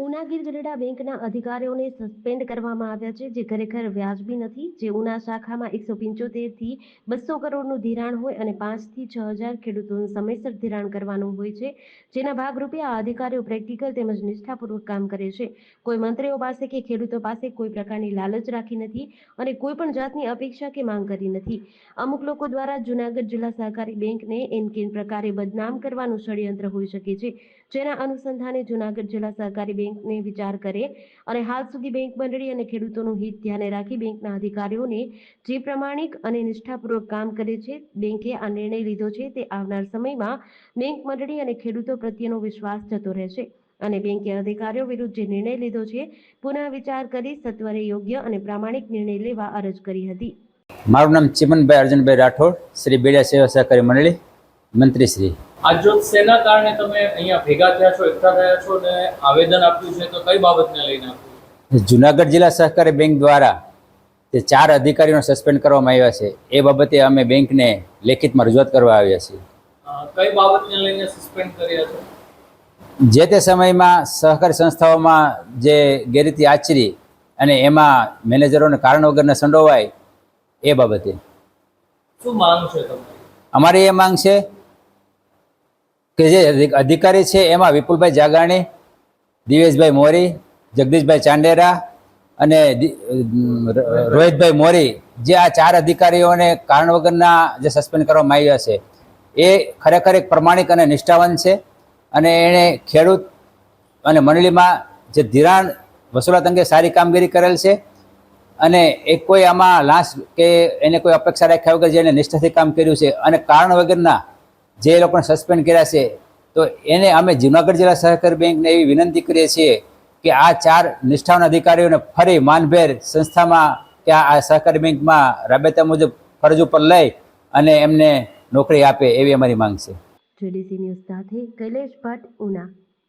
ઉના ગીર ગઢડા બેંકના અધિકારીઓને સસ્પેન્ડ કરવામાં આવ્યા છે, જે ખરેખર વ્યાજબી નથી. જે ઉના શાખામાં એકસો પંચોતેરથી બસો કરોડનું ધિરાણ હોય અને પાંચથી છ હજાર ખેડૂતોનું સમયસર ધિરાણ કરવાનું હોય છે, જેના ભાગરૂપે આ અધિકારીઓ પ્રેક્ટિકલ તેમજ નિષ્ઠાપૂર્વક કામ કરે છે. કોઈ મંત્રીઓ પાસે કે ખેડૂતો પાસે કોઈ પ્રકારની લાલચ રાખી નથી અને કોઈ પણ જાતની અપેક્ષા કે માંગ કરી નથી. અમુક લોકો દ્વારા જુનાગઢ જિલ્લા સહકારી બેંકને એન કેન પ્રકારે બદનામ કરવાનું ષડયંત્ર હોઈ શકે છે. જેના અનુસંધાને જુનાગઢ જિલ્લા સહકારી બેંકને વિચાર કરે અને હાલ સુધી બેંક મંડળી અને ખેડૂતોનું હિત ધ્યાને રાખી બેંકના અધિકારીઓને જે પ્રમાણિક અને નિષ્ઠાપૂર્વક કામ કરે છે, બેંકે આ નિર્ણય લીધો છે તે આવનાર સમયમાં બેંક મંડળી અને ખેડૂતો પ્રત્યેનો વિશ્વાસ જતો રહેશે અને બેંકે અધિકારીઓ વિરુદ્ધ જે નિર્ણય લીધો છે, પુનઃ વિચાર કરી સત્વરે યોગ્ય અને પ્રામાણિક નિર્ણય લેવા અરજ કરી હતી. મારું નામ ચિમનભાઈ અર્જુનભાઈ રાઠોડ, શ્રી બેડા સેવા સહકારી મંડળી, મંત્રીશ્રી. આજ જો સેના કારણે તમે અહીંયા ભેગા થયા છો એકઠા થયા છો અને આવેદન આપ્યું છે? તો કઈ બાબતને લઈને આપ્યું? જુનાગઢ જિલ્લા સહકારી બેંક દ્વારા જે ચાર અધિકારીઓને સસ્પેન્ડ કરવામાં આવ્યા છે એ બાબતે અમે બેંકને લેખિતમાં રજૂઆત કરવા આવ્યા છીએ. કઈ બાબતને લઈને સસ્પેન્ડ કર્યા છે? જે તે સમયમાં સહકારી સંસ્થાઓમાં જે ગેરરીતિ આચરી અને એમાં મેનેજરોને કારણ વગરને સંડોવાય એ બાબતે. શું માંગ છે તમારી? અમારી એ માંગ છે કે જે અધિકારી છે એમાં વિપુલભાઈ જાગાણી, દિવેશભાઈ મોરી, જગદીશભાઈ ચાંડેરા અને રોહિતભાઈ મોરી, જે આ ચાર અધિકારીઓને કારણ વગરના જે સસ્પેન્ડ કરવામાં આવ્યા છે, એ ખરેખર એક પ્રમાણિક અને નિષ્ઠાવાન છે અને એણે ખેડૂત અને મંડળીમાં જે ધિરાણ વસૂલાત અંગે સારી કામગીરી કરેલ છે અને એ કોઈ આમાં લાંચ કે એને કોઈ અપેક્ષા રાખ્યા વગર જેને નિષ્ઠાથી કામ કર્યું છે અને કારણ વગરના જે લોકોને સસ્પેન્ડ કર્યા છે, તો એને અમે જુનાગઢ જિલ્લા સહકારી બેંકને એવી વિનંતી કરીએ છીએ કે આ ચાર નિષ્ઠાવાન અધિકારીઓને ફરી માનભેર સંસ્થામાં કે આ સહકારી બેંકમાં રાબેતા મુજબ ફરજ ઉપર લઈ અને એમને નોકરી આપે એવી અમારી માંગ છે. કૈલેશ ભટ્ટ, ઉના.